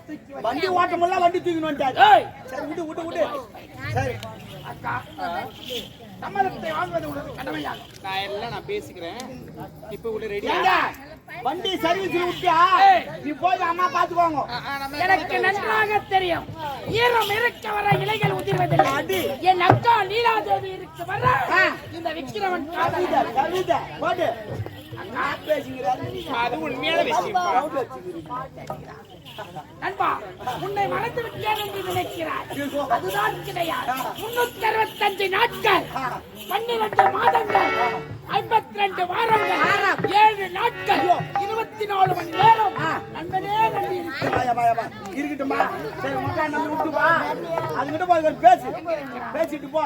தூக்கின்னு வந்துட்டாரு சரி விடு விடு விடு சரி அக்கா சம்மதத்தை வாங்குவது உனக்கு கடமையாகும் நான் எல்லாம் நான் பேசிக்கிறேன் இப்ப உள்ள ரெடி ஏங்க வண்டி சர்வீஸ்ல விட்டியா நீ போய் அம்மா பாத்துக்கோங்க எனக்கு நன்றாக தெரியும் ஈரம் இருக்க வர இலைகள் உதிர்வதில்லை. என் அக்கா லீலாதேவி இருக்க வர இந்த விக்கிரமன் காதல் கழுத கழுத போடு நான் பேசிக்கிறாரு அது உண்மையான விஷயம் நண்பா உன்னை மறந்து விட்டேன் என்று நினைக்கிறாய். அதுதான் கிடையாது. முன்னூத்தி அறுபத்தஞ்சு நாட்கள் பன்னிரண்டு மாதங்கள் ஐம்பத்தி ரெண்டு வாரங்கள் ஏழு நாட்கள் இருபத்தி நாலு மணி நேரம். நண்பனே வா. இருக்கட்டும்பா சரி உட்காந்து நம்ம விட்டு வா. அதுகிட்ட போய் பேசு. பேசிட்டு போ.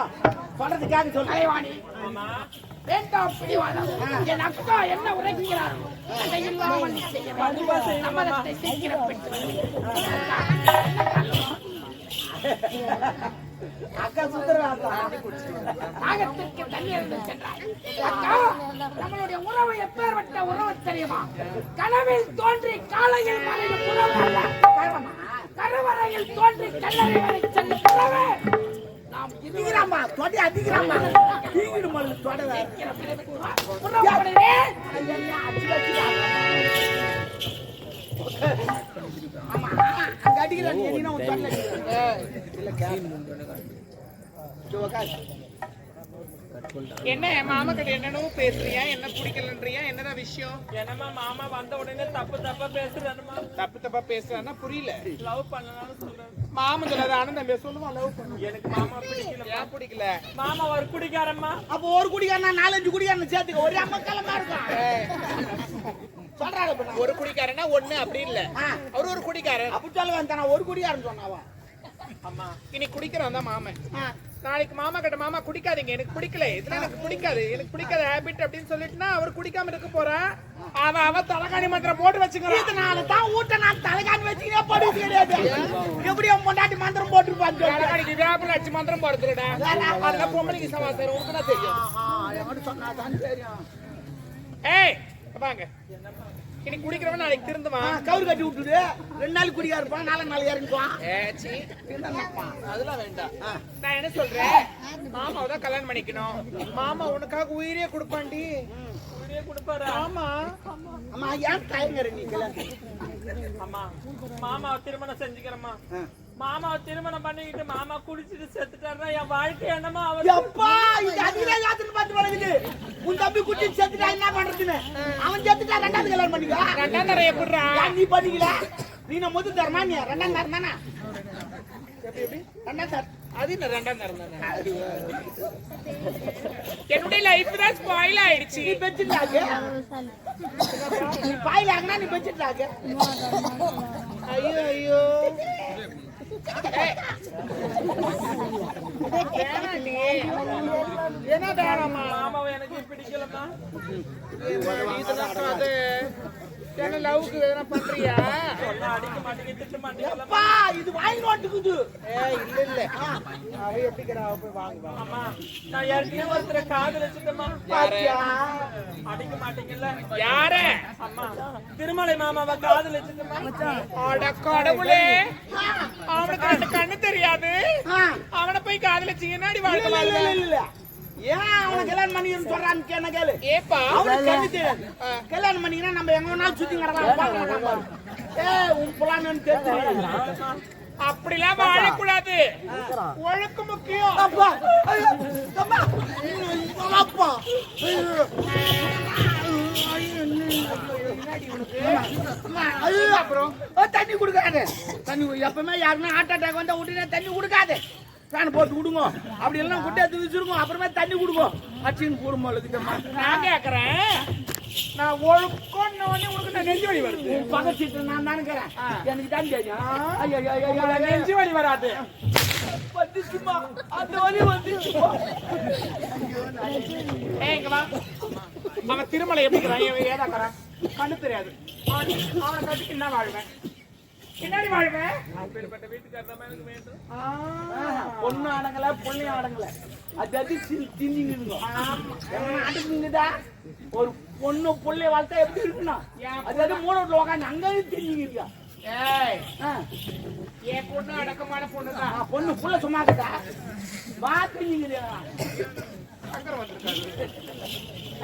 சொல்றது கேட்க சொல்லு? கலைவாணி பிடிவாதம் என் அக்கா என்ன உரைக்கிறார் அதை இல்லாமல் நீ செய்ய வேண்டும் அக்கா சுந்தரராஜா நாகத்திற்கு தண்ணீர் சென்றார் அக்கா நம்மளுடைய உறவு எப்பேற்பட்ட உறவு தெரியுமா கனவில் தோன்றி காலையில் மறையும் உறவு அல்ல கருவறையில் தோன்றி கல்லறை வரை செல்லும் உறவு அடிக்கிறாம்பா தொட்டி அடிக்கிறாம்பா தீங்கிடு மல்லு ஆமா அங்க அடிக்கிறான் நீ என்ன மாமா கிட்ட என்னென்னவோ பேசுறியா? என்ன பிடிக்கலன்றியா? என்னதான் விஷயம்? என்னம்மா மாமா வந்த உடனே தப்பு தப்பா பேசுறானுமா தப்பு தப்பா பேசுறான்னா புரியல. லவ் பண்ணலாம்னு சொல்றேன் மாமன் சொல்லாத ஆனந்தம் சொல்லுவான் லவ் எனக்கு மாமா பிடிக்கல மாமா ஒரு குடிக்காரம்மா அப்போ ஒரு குடிக்காரனா நாலஞ்சு குடிக்காரன் சேர்த்துக்க. ஒரே அம்மக்கலமா இருக்கும் சொல்றாங்க. ஒரு குடிக்காரனா ஒண்ணு அப்படி இல்ல. அவர் ஒரு குடிக்காரன் அப்படி சொல்ல வந்தானா ஒரு குடிக்காரன் சொன்னாவா? அம்மா இன்னைக்கு குடிக்கிறவன் தான் மாமன். நாளைக்கு மாமா கிட்ட மாமா குடிக்காதீங்க. எனக்கு பிடிக்கல. இதெல்லாம் எனக்கு பிடிக்காது. எனக்கு பிடிக்காத ஹேபிட் அப்படின்னு சொல்லிட்டுனா அவர் குடிக்காம இருக்க போறான் அவன் அவன் தலைகாணி மந்திரம் போட்டு வச்சுக்கிறான் இதனால தான் ஊட்ட நான் தலைகாணி வச்சுக்கிட்டே படுது கிடையாது எப்படி அவன் பொண்டாட்டி மந்திரம் போட்டுருப்பான்னு சொல்லிட்டு. தலைகாணிக்கு வேப்பில அடிச்சு மந்திரம் போடுறதுடா அதெல்லாம் பொம்பளைக்கு சமாச்சாரம் உனக்கு தான் தெரியும். என்கிட்ட சொன்னாதான் தெரியும். ஏய் வாங்க. இன்னைக்கு குடிக்கிறவன் நாளைக்கு திருந்துவான். கவுரு கட்டி விட்டுடு. ரெண்டு நாள் குடிக்கா இருப்பான் நாலு நாள் இறங்கிக்குவான் ஏச்சி அதெல்லாம் வேண்டாம். நான் என்ன சொல்றேன்? மாமாவை தான் கல்யாணம் பண்ணிக்கணும். மாமா உனக்காக உயிரே கொடுப்பாண்டி உயிரே கொடுப்பாரு? ஆமா. அம்மா ஏன் தயங்குற நீ கல்யாணம் அம்மா மாமாவை திருமணம் செஞ்சுக்கிறேம்மா. மாமாவை திருமணம் பண்ணிக்கிட்டு மாமா குடிச்சிட்டு செத்துட்டாருன்னா என் வாழ்க்கை என்னமா அவர் எப்பா இது அதிலே யாத்திரை பார்த்து வளர்க்குது உன் தம்பி குட்டி செத்துட்டா என்ன பண்றதுன்னு? அவன் செத்துட்டா ரெண்டாவது கல்யாணம் பண்ணிக்கோ. ரெண்டாம் தரம் எப்படிறா ஏன் நீ பண்ணிக்கல நீ நான் முது தரமா நீ? ரெண்டாம் தரம் தானே? எப்படி எப்படி? ரெண்டாம் தரம். அது என்ன ரெண்டாம் தரம் தானே? என்னுடைய லைஃப் தான் ஸ்பாயில் ஆயிடுச்சு. நீ பெச்சிட்டாக்கு நீ பாயில ஆகினா நீ பெச்சிட்டாக்கு ஐயோ ஐயோ. என்ன வேணாமா மாமாவை எனக்கு பிடிக்கலம்மா இதெல்லாம் அது. என்ன லவ்க்கு எதனா பண்றியா? அப்பா இது வாங்கி நோட்டுக்குது. இல்ல இல்ல. அவ போய் அம்மா நான் ஏற்கனவே ஒருத்தரை காதலிச்சுட்டேம்மா பாத்தியா? அடிக்க மாட்டீங்கல்ல யார? அம்மா திருமலை மாமாவை காதலிச்சுட்டேம்மா அட கடவுளே. அவனுக்கு ரெண்டு கண்ணு தெரியாது. அவனை போய் காதலிச்சு என்னடி இல்ல, வாழ்க்கை இல்ல, இல்ல, வாழ்வ? இல்ல, இல்ல. ஏன் அவனை கல்யாணம் பண்ணிக்கணும்னு சொல்றான்னு கேன கேளு. ஏப்பா? அவனுக்கு கண்ணு தெரியாது. கல்யாணம் பண்ணிக்கினா நம்ம எங்க வேணாலும் சுத்தி கிடக்கலாம் பார்க்க மாட்டான் பாரு. ஏய் உன் புலான்னு தெரிஞ்சு ஒழுக்கு முக்கியம். அப்பா அப்பா அப்பா அப்புறம்? தண்ணி கொடுக்காது. தண்ணி எப்பவுமே யாருமே ஹார்ட் அட்டாக் வந்தா உடனே தண்ணி கொடுக்காது. ஃபேன் போட்டு விடுங்க அப்படி எல்லாம் குட்டி எடுத்து வச்சிருக்கோம். அப்புறமே தண்ணி கொடுங்க. அச்சின்னு போடும் பொழுதுக்கம்மா நான் கேக்குறேன். நான் ஒழுக்கம்னு உனக்கு நான் நெஞ்சு வலி வருது. உன் பக்கத்து சீட்டு நான் தானுக்கிறேன் எனக்கு தான் தெரியும். நெஞ்சு வலி வராது. வந்துச்சுமா? அந்த வலி வந்துச்சுமா? வா. அவன் திருமலை இவன் ஏதாக்குறான் கண்ணு தெரியாது. அவன் கட்டிக்கு என்ன வாழ்வேன். பின்னாடி வாழ்வேன் அப்படிப்பட்ட வீட்டுக்காரர் தான் எனக்கு வேண்டும் பொண்ணு அடங்கல பொண்ணையும் அடங்கல அது அது அடங்குங்கதா ஒரு பொண்ணு புள்ளைய வளர்த்தா எப்படி இருக்கணும் அது அது மூணு வீட்டுல உட்காந்து அங்கே திஞ்சிங்க இருக்கா என் பொண்ணு அடக்கமான பொண்ணுதான். ஆ, பொண்ணு புள்ள சும்மா இருக்கா வந்திருக்காரு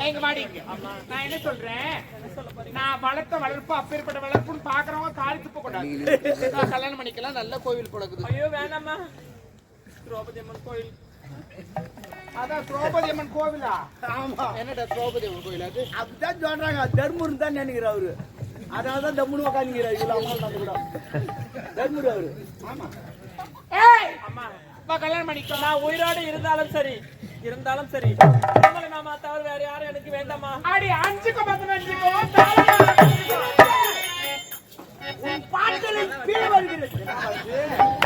எங்க மாடி? நான் என்ன சொல்றேன்? நான் வளர்த்த வளர்ப்பு அப்பேற்பட்ட வளர்ப்புன்னு பாக்குறவங்க காலி துப்ப கூடாது. நான் கல்யாணம் பண்ணிக்கலாம் நல்ல கோவில் கொடுக்குது ஐயோ வேணாம்மா. திரௌபதி அம்மன் கோயில் அதான் திரௌபதி அம்மன் கோவிலா? ஆமா. என்னடா திரௌபதி அம்மன் கோவில் அது? அப்படிதான் சொல்றாங்க. தர்மூர் தான் நினைக்கிறார் அவரு. அதனாலதான் தம்முன்னு உட்காந்துக்கிறார் இவ்வளவு அம்மா நம்ம கூட. தர்மூர் அவரு. ஆமா. ஏய்! அம்மா. கல்யாணம் பண்ணிக்கலாம் நான் உயிரோடு இருந்தாலும் சரி. இருந்தாலும் சரி. திருமலை மாமா தவிர வேற யாரும் எனக்கு வேண்டாமா? அடி அஞ்சுக்கு தாலி உன் பாடலில் பீ வருகிறது.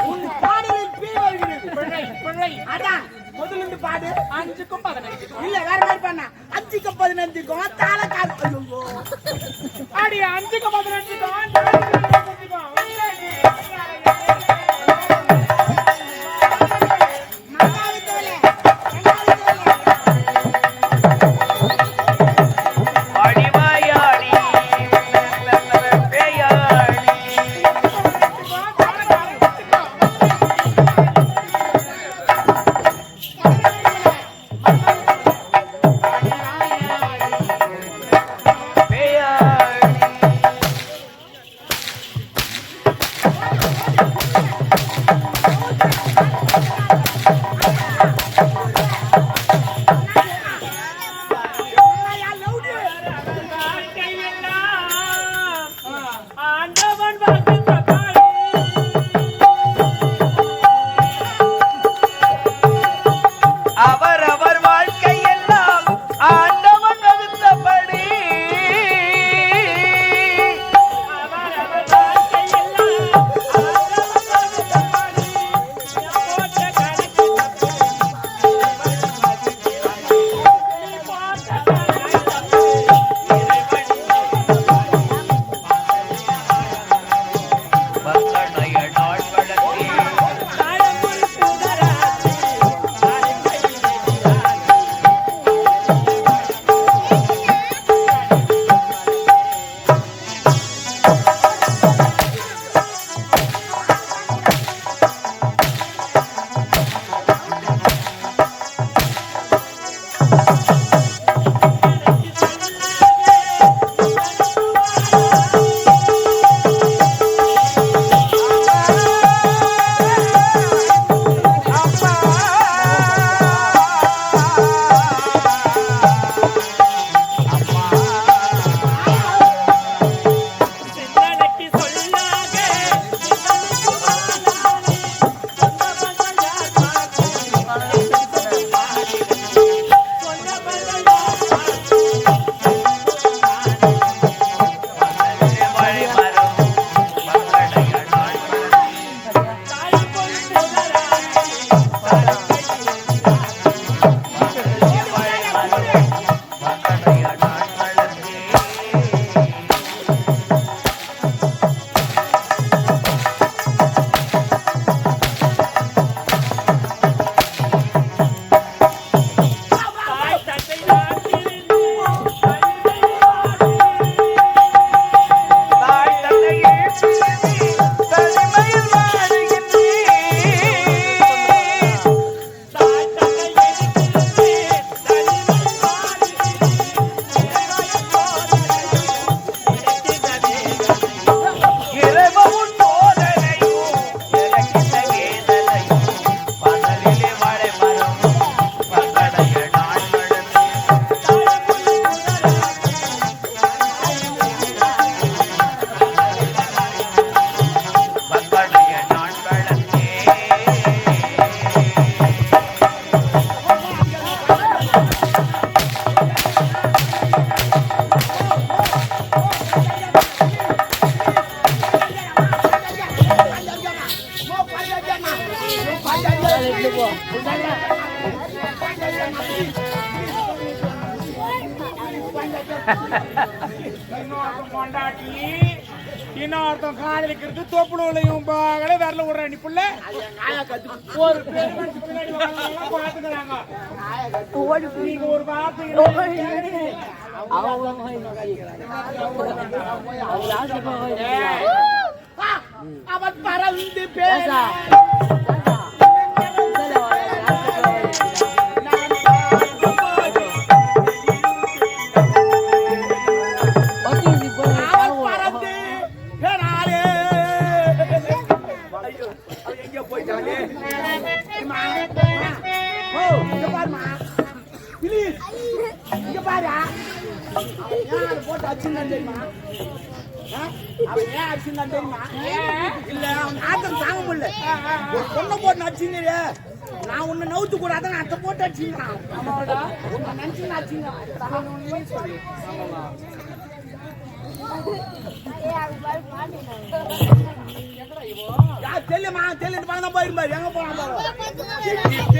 உன் பாடலில் பீ வருகிறது. அதான் முதல்ல இருந்து பாடு. அஞ்சுக்கும் பதினஞ்சுக்கும் இல்ல வேற மாதிரி பண்ண. அஞ்சுக்கு பதினஞ்சுக்கும் தாளக்கால் ஐயோ. அடி அஞ்சுக்கு பதினஞ்சுக்கும் கொண்டாட்டி இன்னொருத்தன் காதலிக்கிறது தொப்புளுலையும் பாகல விரல விடுற நீ புள்ள ஒரு பாத்துக்கிறாங்க நீங்க ஒரு பாத்து அவன் பறந்து பேச ஐயோ அவன் எங்கேயோ போயிட்டானே அம்மா, அம்மா. ஓ இங்க பாருமா ப்ளீஸ் இங்க பாரு அவன் ஏன் அதை போட்டு அடிச்சுன்னு தெரியுமா அவன் ஏன் அடிச்சுன்னு தெரியுமா இல்ல அவன் ஆட்டம் தாங்க முடியல ஒரு பொண்ணை போட்டு அடிச்சுங்க நான் உன்னை நவுத்து கூடாது நான் அத்தை போட்டு அடிச்சுங்கிறான் உன்னை நினைச்சு அடிச்சுங்க தெரியுமா தெரிஞ்சு பணம் போயிடும் பாரு எங்க போனா பாரு